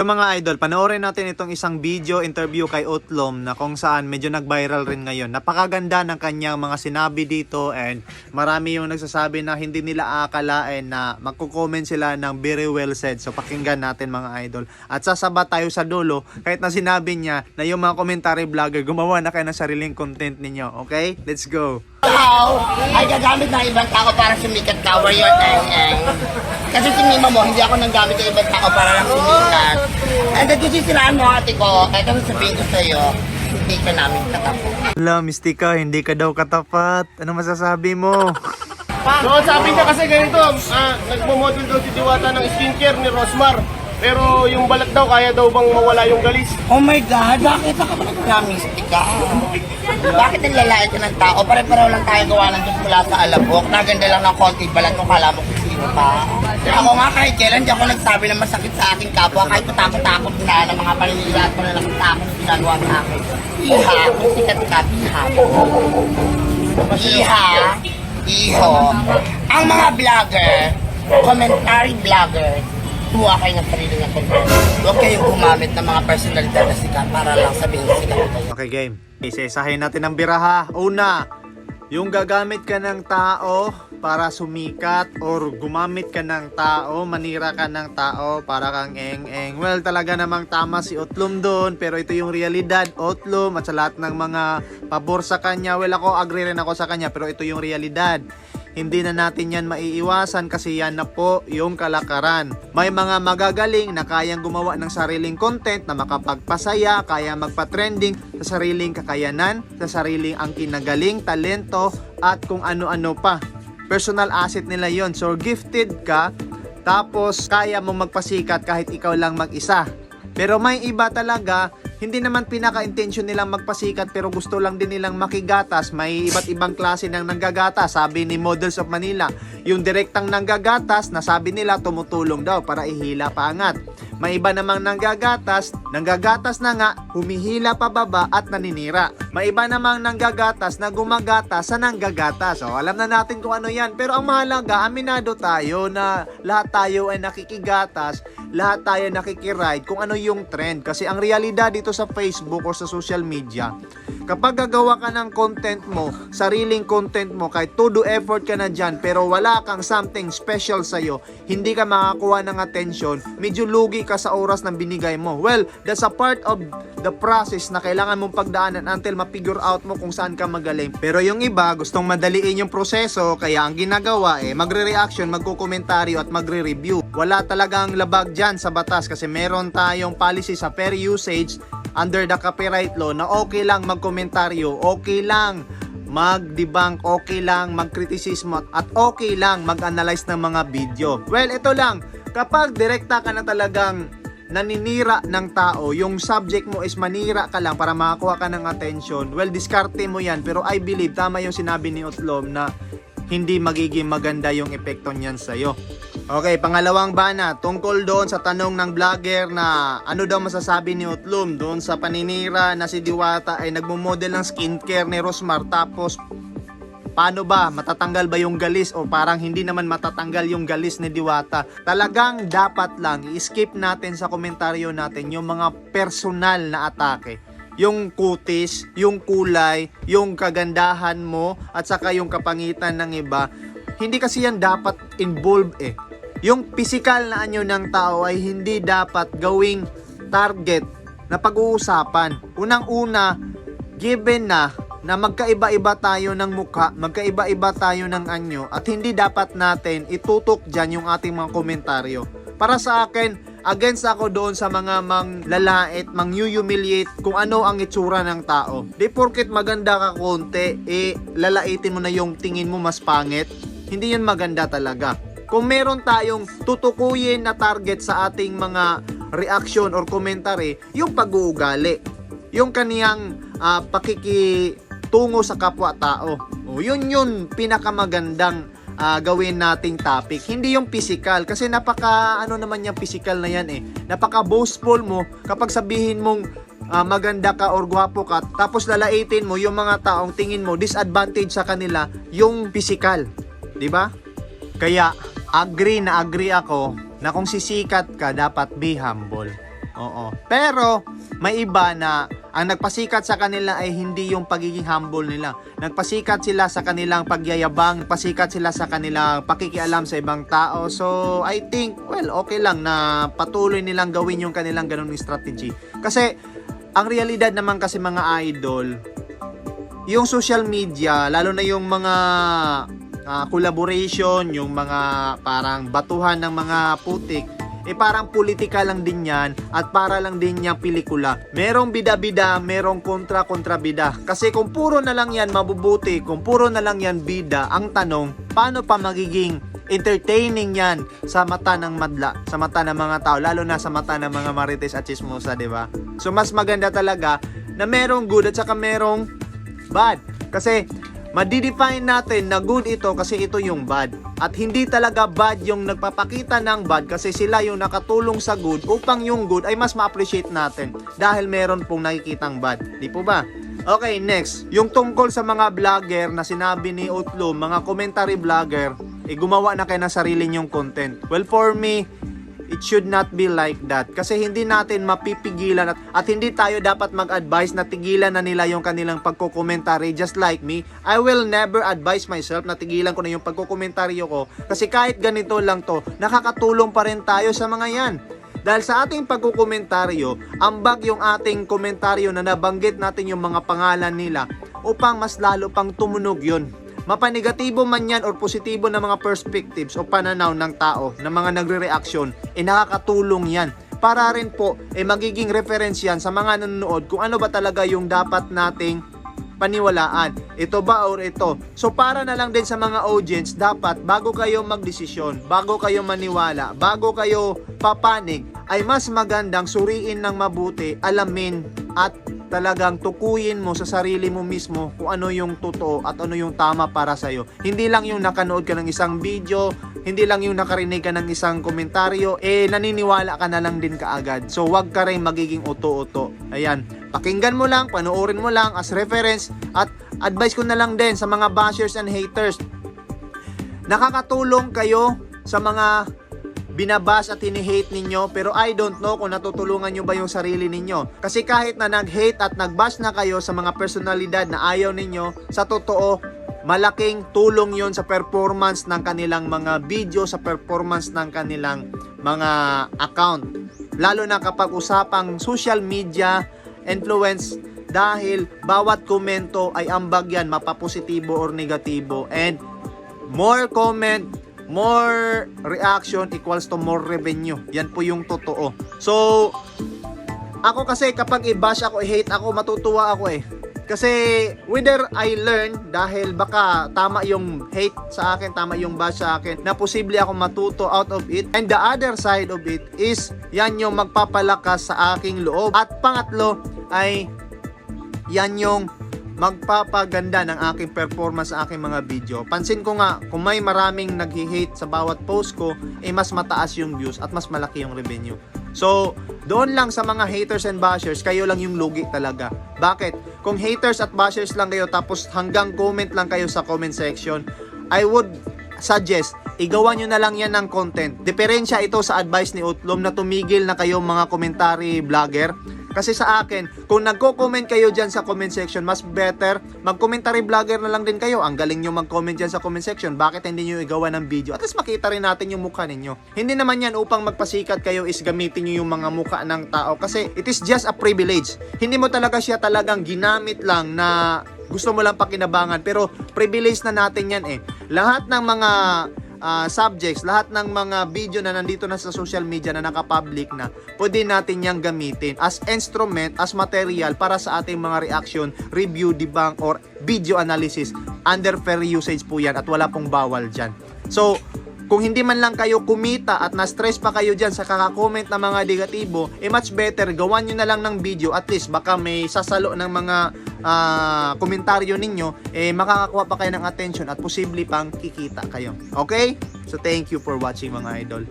So mga idol, panoorin natin itong isang video interview kay Utlom na kung saan medyo nag-viral rin ngayon. Napakaganda ng kanyang mga sinabi dito and marami yung nagsasabi na hindi nila aakalain na magko-comment sila ng very well said. So pakinggan natin mga idol. At sasaba tayo sa dulo kahit na sinabi niya na yung mga commentary vlogger gumawa na kayo ng sariling content ninyo. Okay? Let's go! tao ay gagamit ng ibang tao para sumikat ka you're eng Kasi sinima mo, hindi ako nang gamit ng ibang tao para lang sumikat. And then sisiraan mo ate ko, kaya kasi sabihin ko sa'yo, hindi ka namin katapo. Wala, Mistika, hindi ka daw katapat. Ano masasabi mo? So, sabi niya kasi ganito, ah, nagmo-model daw si Diwata ng skincare ni Rosmar. Pero yung balat daw, kaya daw bang mawala yung galis? Oh my God, bakit ako ba nagkamistik ka? Bakit ang lalaki ka ng tao? Pare-pareho lang tayo gawa ng Diyos mula sa alabok. Naganda lang ng konti balat mo, kala mo kung pa. Ako nga kahit kailan di ako nagsabi ng masakit sa aking kapwa kahit patakot-takot na ng mga paninila at malalakit sa akin ginagawa sa akin. Iha, kung sikat ka, iha. Iha, iho. Ang mga vlogger, commentary vlogger, tuwa kayo ng sarili ng content. Huwag kayong gumamit ng mga personalidad na sikat para lang sabihin sikat kayo. Okay, game. Isa-isahin natin ang biraha. Una, yung gagamit ka ng tao para sumikat or gumamit ka ng tao, manira ka ng tao para kang eng-eng. Well, talaga namang tama si Otlum doon, pero ito yung realidad. Otlum at sa lahat ng mga pabor sa kanya, well ako agree rin ako sa kanya, pero ito yung realidad. Hindi na natin yan maiiwasan kasi yan na po yung kalakaran. May mga magagaling na kayang gumawa ng sariling content na makapagpasaya, kaya magpa-trending sa sariling kakayanan, sa sariling ang kinagaling, talento, at kung ano-ano pa. Personal asset nila yon So gifted ka, tapos kaya mong magpasikat kahit ikaw lang mag-isa. Pero may iba talaga, hindi naman pinaka-intention nilang magpasikat pero gusto lang din nilang makigatas. May iba't ibang klase ng nanggagatas. Sabi ni Models of Manila, yung direktang nanggagatas na sabi nila tumutulong daw para ihila paangat. May iba namang nanggagatas, nanggagatas na nga, humihila pababa at naninira. May iba namang nanggagatas na gumagatas sa nanggagatas. So, alam na natin kung ano yan. Pero ang mahalaga, aminado tayo na lahat tayo ay nakikigatas, lahat tayo nakikiride kung ano yung trend. Kasi ang realidad dito sa Facebook o sa social media, kapag gagawa ka ng content mo, sariling content mo, kahit todo effort ka na dyan, pero wala kang something special sa'yo, hindi ka makakuha ng attention, medyo lugi ka sa oras ng binigay mo. Well, that's a part of the process na kailangan mong pagdaanan until ma-figure out mo kung saan ka magaling. Pero yung iba, gustong madaliin yung proseso, kaya ang ginagawa eh, magre-reaction, magkukomentaryo at magre-review. Wala talagang labag dyan sa batas kasi meron tayong policy sa fair usage under the copyright law na okay lang magkomentaryo, okay lang mag-debunk, okay lang magkritisismo at okay lang mag-analyze ng mga video. Well, ito lang, kapag direkta ka na talagang naninira ng tao, yung subject mo is manira ka lang para makakuha ka ng attention, well, diskarte mo yan. Pero I believe, tama yung sinabi ni Otlom na hindi magiging maganda yung epekto niyan sa'yo. Okay, pangalawang bana, tungkol doon sa tanong ng vlogger na ano daw masasabi ni Utlum doon sa paninira na si Diwata ay nagmo-model ng skincare ni Rosmar. Tapos paano ba? Matatanggal ba yung galis? O parang hindi naman matatanggal yung galis ni Diwata? Talagang dapat lang i-skip natin sa komentaryo natin yung mga personal na atake. Yung kutis, yung kulay, yung kagandahan mo at saka yung kapangitan ng iba. Hindi kasi yan dapat involved eh yung physical na anyo ng tao ay hindi dapat gawing target na pag-uusapan. Unang-una, given na na magkaiba-iba tayo ng mukha, magkaiba-iba tayo ng anyo at hindi dapat natin itutok dyan yung ating mga komentaryo. Para sa akin, against ako doon sa mga mang lalait, mang humiliate kung ano ang itsura ng tao. Di porket maganda ka konti, eh lalaitin mo na yung tingin mo mas pangit. Hindi yun maganda talaga kung meron tayong tutukuyin na target sa ating mga reaction or commentary, yung pag-uugali. Yung kaniyang uh, pakikitungo sa kapwa-tao. O, yun yun pinakamagandang uh, gawin nating topic. Hindi yung physical. Kasi napaka, ano naman yung physical na yan eh. Napaka boastful mo kapag sabihin mong uh, maganda ka or gwapo ka, tapos lalaitin mo yung mga taong tingin mo disadvantage sa kanila yung physical. 'Di ba? Kaya agree na agree ako na kung sisikat ka, dapat be humble. Oo. Pero, may iba na ang nagpasikat sa kanila ay hindi yung pagiging humble nila. Nagpasikat sila sa kanilang pagyayabang, nagpasikat sila sa kanilang pakikialam sa ibang tao. So, I think, well, okay lang na patuloy nilang gawin yung kanilang ganung strategy. Kasi, ang realidad naman kasi mga idol, yung social media, lalo na yung mga ah, collaboration, yung mga parang batuhan ng mga putik, eh parang politika lang din yan at para lang din yung pelikula. Merong bida-bida, merong kontra-kontra-bida. Kasi kung puro na lang yan mabubuti, kung puro na lang yan bida, ang tanong, paano pa magiging entertaining yan sa mata ng madla, sa mata ng mga tao, lalo na sa mata ng mga marites at chismosa, di ba? So mas maganda talaga na merong good at saka merong bad. Kasi madidefine natin na good ito kasi ito yung bad. At hindi talaga bad yung nagpapakita ng bad kasi sila yung nakatulong sa good upang yung good ay mas ma-appreciate natin dahil meron pong nakikitang bad. Di po ba? Okay, next. Yung tungkol sa mga vlogger na sinabi ni Utlo, mga commentary vlogger, eh gumawa na kayo ng sarili nyong content. Well, for me, it should not be like that. Kasi hindi natin mapipigilan at, at hindi tayo dapat mag-advise na tigilan na nila yung kanilang pagkukomentary just like me. I will never advise myself na tigilan ko na yung pagkukomentaryo ko. Kasi kahit ganito lang to, nakakatulong pa rin tayo sa mga yan. Dahil sa ating pagkukomentaryo, ambag yung ating komentaryo na nabanggit natin yung mga pangalan nila upang mas lalo pang tumunog yun. Mapanegatibo man yan or positibo na mga perspectives o pananaw ng tao na mga nagre-reaction, eh nakakatulong yan. Para rin po, eh magiging reference yan sa mga nanonood kung ano ba talaga yung dapat nating paniwalaan. Ito ba or ito? So para na lang din sa mga audience, dapat bago kayo magdesisyon, bago kayo maniwala, bago kayo papanig, ay mas magandang suriin ng mabuti, alamin at talagang tukuyin mo sa sarili mo mismo kung ano yung totoo at ano yung tama para sa'yo. Hindi lang yung nakanood ka ng isang video, hindi lang yung nakarinig ka ng isang komentaryo, eh naniniwala ka na lang din kaagad. So wag ka rin magiging uto-uto. Ayan, pakinggan mo lang, panoorin mo lang as reference at advice ko na lang din sa mga bashers and haters. Nakakatulong kayo sa mga binabas at hini-hate ninyo pero I don't know kung natutulungan nyo ba yung sarili ninyo. Kasi kahit na nag-hate at nag-bash na kayo sa mga personalidad na ayaw ninyo, sa totoo, malaking tulong yon sa performance ng kanilang mga video, sa performance ng kanilang mga account. Lalo na kapag usapang social media, influence, dahil bawat komento ay ambag yan, mapapositibo or negatibo. And more comment, more reaction equals to more revenue. Yan po yung totoo. So, ako kasi kapag i-bash ako, i-hate ako, matutuwa ako eh. Kasi whether I learn dahil baka tama yung hate sa akin, tama yung bash sa akin, na posible ako matuto out of it. And the other side of it is yan yung magpapalakas sa aking loob. At pangatlo ay yan yung magpapaganda ng aking performance sa aking mga video. Pansin ko nga, kung may maraming nag-hate sa bawat post ko, eh mas mataas yung views at mas malaki yung revenue. So, doon lang sa mga haters and bashers, kayo lang yung lugi talaga. Bakit? Kung haters at bashers lang kayo tapos hanggang comment lang kayo sa comment section, I would suggest, igawa nyo na lang yan ng content. Diferensya ito sa advice ni Utlom na tumigil na kayo mga commentary vlogger. Kasi sa akin, kung nagko-comment kayo dyan sa comment section, mas better, mag-commentary vlogger na lang din kayo. Ang galing nyo mag-comment dyan sa comment section. Bakit hindi nyo igawa ng video? At least makita rin natin yung mukha ninyo. Hindi naman yan upang magpasikat kayo is gamitin nyo yung mga mukha ng tao. Kasi it is just a privilege. Hindi mo talaga siya talagang ginamit lang na gusto mo lang pakinabangan. Pero privilege na natin yan eh. Lahat ng mga ah, subjects, lahat ng mga video na nandito na sa social media na nakapublic na, pwede natin yang gamitin as instrument, as material para sa ating mga reaction, review, debunk, or video analysis. Under fair usage po yan at wala pong bawal dyan. So, kung hindi man lang kayo kumita at na-stress pa kayo dyan sa kakakomment ng mga negatibo, eh much better, gawan nyo na lang ng video at least baka may sasalo ng mga ah, komentaryo ninyo, eh makakakuha pa kayo ng attention at posible pang kikita kayo. Okay? So thank you for watching mga idol.